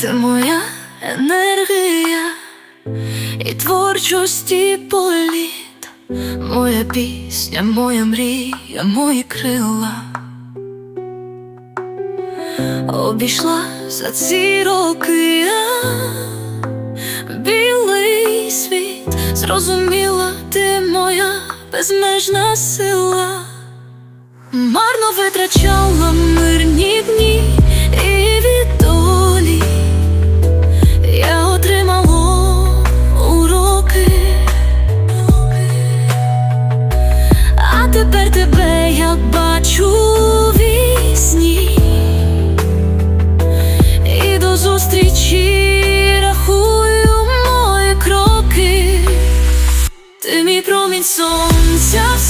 ти моя енергія і творчості політ, моя пісня, моя мрія, мої крила. Обійшла за ці роки я білий світ, зрозуміла, ти моя безмежна сила. Марно витрачала мирні тебе я бачу вісні і до зустрічі рахую мої кроки. Ти мій промінь сонця в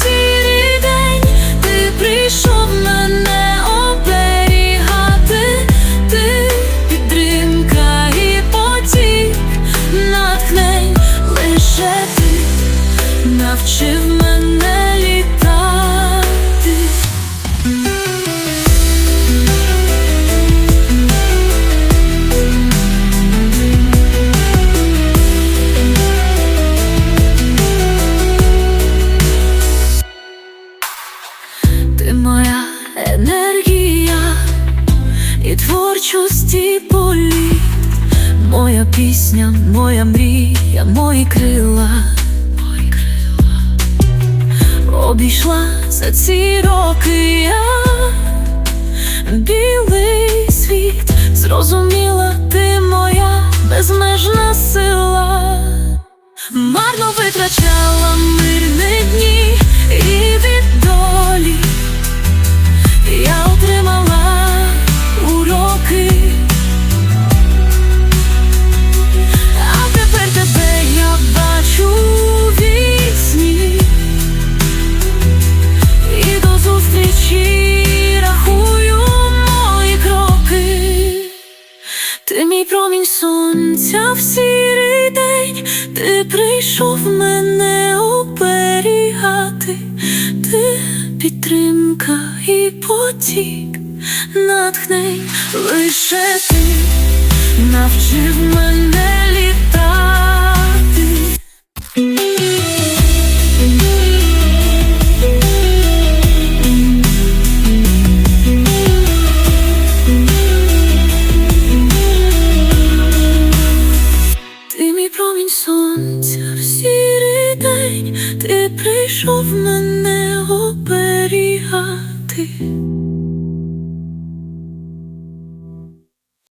Ти моя енергія і творчості політ, моя пісня, моя мрія, мої крила, мої крила. Обійшла за ці роки я білий світ, зрозуміла, ти моя безмежна сила. Марно витрачала Ти мій промінь сонця в сірий день, ти прийшов мене оберігати, ти підтримка і потік, натхнень лише ти. Навчив мене сонця в сірий день, ти прийшов мене оберігати.